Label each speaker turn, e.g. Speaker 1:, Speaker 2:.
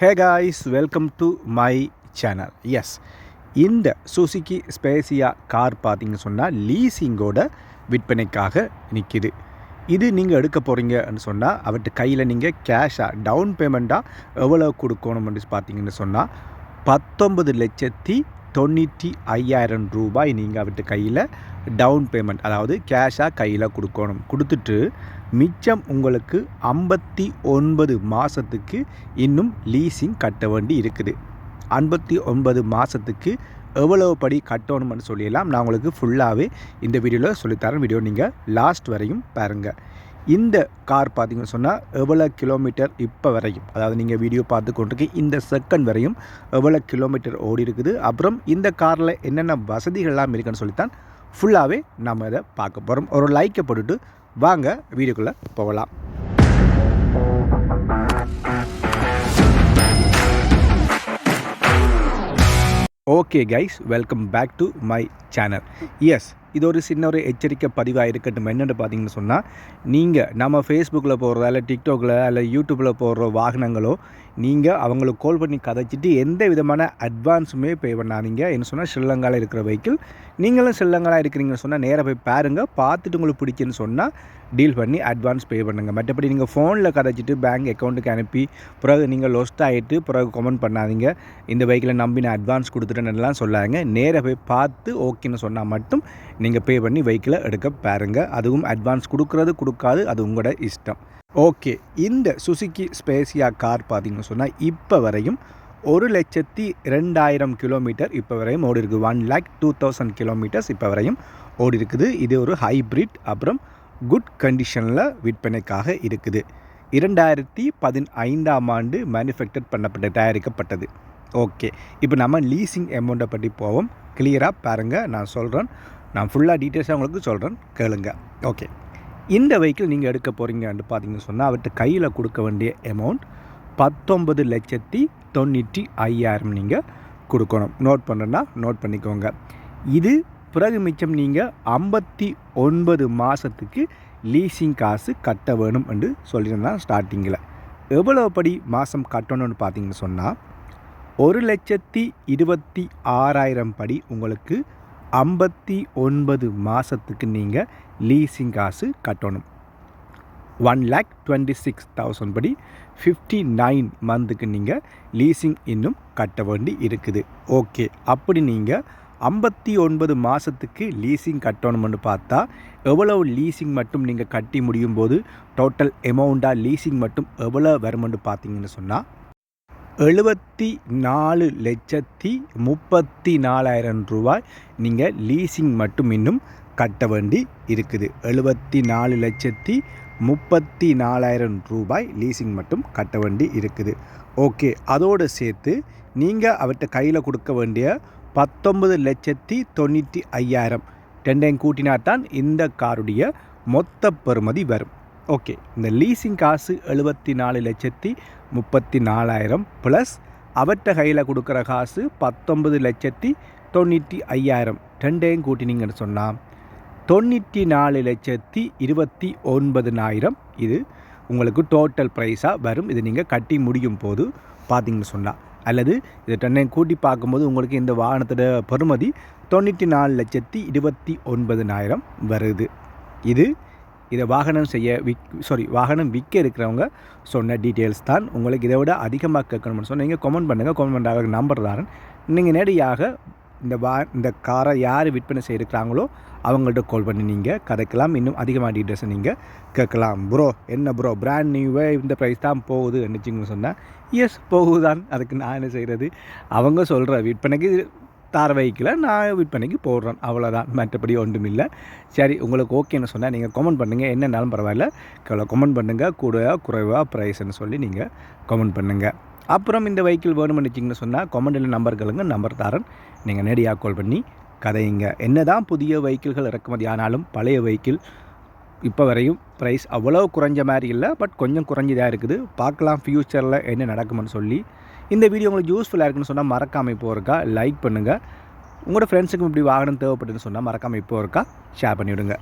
Speaker 1: Hey guys welcome to my channel yes இந்த Suzuki Spacia car பார்த்தீங்கன்னு சொன்னால் லீசிங்கோட விற்பனைக்காக நிற்கிது இது நீங்கள் எடுக்க போகிறீங்கன்னு சொன்னால் அவர்கிட்ட கையில் நீங்கள் கேஷாக டவுன் பேமெண்ட்டாக எவ்வளோ கொடுக்கணும்னு பார்த்தீங்கன்னு சொன்னால் பத்தொன்பது லட்சத்தி தொண்ணூற்றி ஐயாயிரம் ரூபாய் நீங்கள் அவர்கிட்ட கையில் டவுன் பேமெண்ட் அதாவது கேஷாக கையில் கொடுக்கணும். கொடுத்துட்டு மிச்சம் உங்களுக்கு ஐம்பத்தி ஒன்பது மாதத்துக்கு இன்னும் லீஸிங் கட்ட வேண்டி இருக்குது. ஐம்பத்தி ஒன்பது மாதத்துக்கு எவ்வளவு படி கட்டணும்னு சொல்லிடலாம் நான் உங்களுக்கு ஃபுல்லாகவே இந்த வீடியோவில் சொல்லித்தரேன். வீடியோ நீங்கள் லாஸ்ட் வரையும் பாருங்கள் இந்த கார் பார்த்தீங்கன்னு சொன்னால் எவ்வளோ கிலோமீட்டர் இப்போ வரையும் அதாவது நீங்கள் வீடியோ பார்த்து கொண்டிருக்க இந்த செகண்ட் வரையும் எவ்வளோ கிலோமீட்டர் ஓடி இருக்குது. அப்புறம் இந்த காரில் என்னென்ன வசதிகள்லாம் இருக்குன்னு சொல்லித்தான் ஃபுல்லாகவே நம்ம இதை பார்க்க போகிறோம் ஒரு லைக்கை போட்டுட்டு வாங்க வீடியோக்குள்ளே போகலாம். Okay guys welcome back to my channel yes இது ஒரு சின்ன ஒரு எச்சரிக்கை பதிவாக இருக்கட்டும். என்னென்னு பார்த்தீங்கன்னு சொன்னால் நீங்கள் நம்ம ஃபேஸ்புக்கில் போடுறதா இல்லை டிக்டாக்ல இல்லை யூடியூப்பில் போடுற வாகனங்களோ நீங்கள் அவங்களுக்கு கால் பண்ணி கதைச்சிட்டு எந்த விதமான அட்வான்ஸுமே பே பண்ணாதீங்க. என்ன சொன்னால் ஸ்ரீலங்காவில் இருக்கிற வெஹிக்கிள் நீங்களும் ஸ்ரீலங்காவில் இருக்கிறீங்கன்னு சொன்னால் நேராக போய் பாருங்கள் பார்த்துட்டு உங்களுக்கு பிடிக்குன்னு சொன்னால் டீல் பண்ணி அட்வான்ஸ் பே பண்ணுங்கள் மற்றபடி நீங்கள் ஃபோனில் கதைச்சிட்டு பேங்க் அக்கௌண்ட்டுக்கு அனுப்பி பிறகு நீங்கள் லொஸ்ட் ஆகிட்டு பிறகு கமெண்ட் பண்ணாதீங்க. இந்த வெஹிக்கிளை நம்பி நான் அட்வான்ஸ் கொடுத்துட்டேன்னுலாம் சொல்லாங்க நேராக போய் பார்த்து ஓகேன்னு சொன்னால் மட்டும் நீங்கள் பே பண்ணி வெஹிக்கிளை எடுக்க பாருங்கள் அதுவும் அட்வான்ஸ் கொடுக்குறது கொடுக்காது அது உங்களோட இஷ்டம். ஓகே இந்த சுசுக்கி ஸ்பேசியா கார் பார்த்தீங்கன்னு சொன்னால் இப்போ வரையும் ஒரு லட்சத்தி ரெண்டாயிரம் கிலோமீட்டர் இப்போ வரையும் ஓடி இருக்குது one lakh two thousand kilometres இப்போ வரையும் ஓடி இருக்குது. இது ஒரு ஹைப்ரிட் அப்புறம் குட் கண்டிஷனில் விற்பனைக்காக இருக்குது. இரண்டாயிரத்தி பதினைந்தாம் ஆண்டு மேனுஃபேக்சர் பண்ணப்பட்ட தயாரிக்கப்பட்டது. ஓகே இப்போ நம்ம லீசிங் அமௌண்ட்டை பற்றி போவோம். கிளியராக பாருங்கள் நான் சொல்கிறேன் நான் ஃபுல்லாக டீட்டெயில்ஸாக உங்களுக்கு சொல்கிறேன் கேளுங்க. ஓகே இந்த வெஹிக்கிள் நீங்கள் எடுக்க போகிறீங்கன்னு பார்த்தீங்கன்னு சொன்னால் அவர்கிட்ட கையில் கொடுக்க வேண்டிய அமௌண்ட் பத்தொம்பது லட்சத்தி தொண்ணூற்றி ஐயாயிரம் நீங்கள் கொடுக்கணும். நோட் பண்ணுறேன்னா நோட் பண்ணிக்கோங்க. இது பிறகு மிச்சம் நீங்கள் ஐம்பத்தி ஒன்பது மாதத்துக்கு லீசிங் காசு கட்ட வேணும் என்று சொல்லியிருந்தான் ஸ்டார்டிங்கில் எவ்வளோ படி மாதம் கட்டணும்னு பார்த்தீங்கன்னு சொன்னால் ஒரு லட்சத்தி இருபத்தி ஆறாயிரம் படி உங்களுக்கு ஐம்பத்தி ஒன்பது மாதத்துக்கு நீங்கள் லீஸிங் காசு கட்டணும். One lakh twenty six thousand படி ஃபிஃப்டி நைன் மந்த்துக்கு நீங்கள் லீஸிங் இன்னும் கட்ட வேண்டி இருக்குது. ஓகே அப்படி நீங்கள் ஐம்பத்தி ஒன்பது மாதத்துக்கு லீஸிங் கட்டணும்னு பார்த்தா எவ்வளோ லீஸிங் மட்டும் நீங்கள் கட்டி முடியும் போது டோட்டல் எமௌண்ட்டாக லீசிங் மட்டும் எவ்வளோ வருமென்று பார்த்தீங்கன்னு சொன்னால் எழுபத்தி நாலு லட்சத்தி முப்பத்தி நாலாயிரம் ரூபாய் நீங்கள் லீசிங் மட்டும் இன்னும் கட்ட வேண்டி இருக்குது. எழுபத்தி நாலு லட்சத்தி முப்பத்தி நாலாயிரம் ரூபாய் லீசிங் மட்டும் கட்ட வேண்டி இருக்குது. ஓகே அதோடு சேர்த்து நீங்கள் அவர்கிட்ட கையில் கொடுக்க வேண்டிய பத்தொன்பது லட்சத்தி தொண்ணூற்றி ஐயாயிரம். ரெண்டையும் கூட்டினால்தான் இந்த காருடைய மொத்த பெறுமதி வரும். ஓகே. இந்த லீசிங் காசு எழுபத்தி நாலு லட்சத்தி முப்பத்தி நாலாயிரம் ப்ளஸ் அவற்ற கையில் கொடுக்குற காசு பத்தொன்பது லட்சத்தி தொண்ணூற்றி ஐயாயிரம். ரெண்டையும் கூட்டினீங்கன்னு சொன்னால் தொண்ணூற்றி நாலு லட்சத்தி இருபத்தி ஒன்பதுனாயிரம் இது உங்களுக்கு டோட்டல் ப்ரைஸாக வரும். இது நீங்கள் கட்டி முடியும் போது பார்த்தீங்கன்னு சொன்னால் அல்லது இதை ரெண்டையும் கூட்டி பார்க்கும்போது உங்களுக்கு இந்த வாகனத்தோட பெறுமதி தொண்ணூற்றி நாலு லட்சத்தி இருபத்தி ஒன்பதுனாயிரம் வருது. இது இதை வாகனம் செய்ய விக் சாரி வாகனம் விற்க இருக்கிறவங்க சொன்ன டீட்டெயில்ஸ் தான். உங்களுக்கு இதை விட அதிகமாக கேட்கணும்னு சொன்னால் நீங்கள் கமெண்ட் பண்ணுங்கள் கமெண்ட் பண்ணுறாங்க நம்பர் தாரன். நீங்கள் நேரடியாக இந்த வா இந்த காரை யார் விற்பனை செய்யிருக்கிறாங்களோ அவங்கள்ட்ட கால் பண்ணி நீங்கள் கதைக்கலாம். இன்னும் அதிகமாக டீட்டெயில்ஸை நீங்கள் கேட்கலாம். ப்ரோ என்ன ப்ரோ பிராண்ட் நியூவே இந்த ப்ரைஸ் தான் போகுது நினச்சிங்கன்னு சொன்னால் எஸ் போகுதான் அதுக்கு நான் என்ன செய்கிறது அவங்க சொல்கிற விற்பனைக்கு தார் வைக்கல நான் விற்பனைக்கு போடுறேன். அவ்வளோதான் மற்றபடி ஒன்றும் இல்லை. சரி உங்களுக்கு ஓகேன்னு சொன்னால் நீங்கள் கமெண்ட் பண்ணுங்கள் என்னன்னாலும் பரவாயில்ல. கமெண்ட் பண்ணுங்கள் கூட குறைவாக ப்ரைஸ்ன்னு சொல்லி நீங்கள் கமெண்ட் பண்ணுங்கள் அப்புறம் இந்த வெஹிக்கிள் வேணும்னு நினச்சிங்கன்னு சொன்னால் கமெண்டில் நம்பர்களுங்க நம்பர் தாரன். நீங்கள் நேடியாக கால் பண்ணி கதையுங்க. என்ன தான் புதிய வெஹிக்கிள்கள் இறக்குமதி ஆனாலும் பழைய வெஹிக்கிள் இப்போ வரையும் ப்ரைஸ் அவ்வளோ குறைஞ்ச மாதிரி இல்லை. பட் கொஞ்சம் குறைஞ்சதாக இருக்குது. பார்க்கலாம் ஃப்யூச்சரில் என்ன நடக்கும்னு சொல்லி இந்த வீடியோ உங்களுக்கு யூஸ்ஃபுல்லாக இருக்குன்னு சொன்னால் மறக்காமல் இப்போ இருக்கா லைக் பண்ணுங்கள் உங்களோட ஃப்ரெண்ட்ஸுக்கும் இப்படி வாகனம் தேவைப்பட்டுன்னு சொன்னால் மறக்காமல் இப்போ இருக்கா ஷேர் பண்ணிவிடுங்க.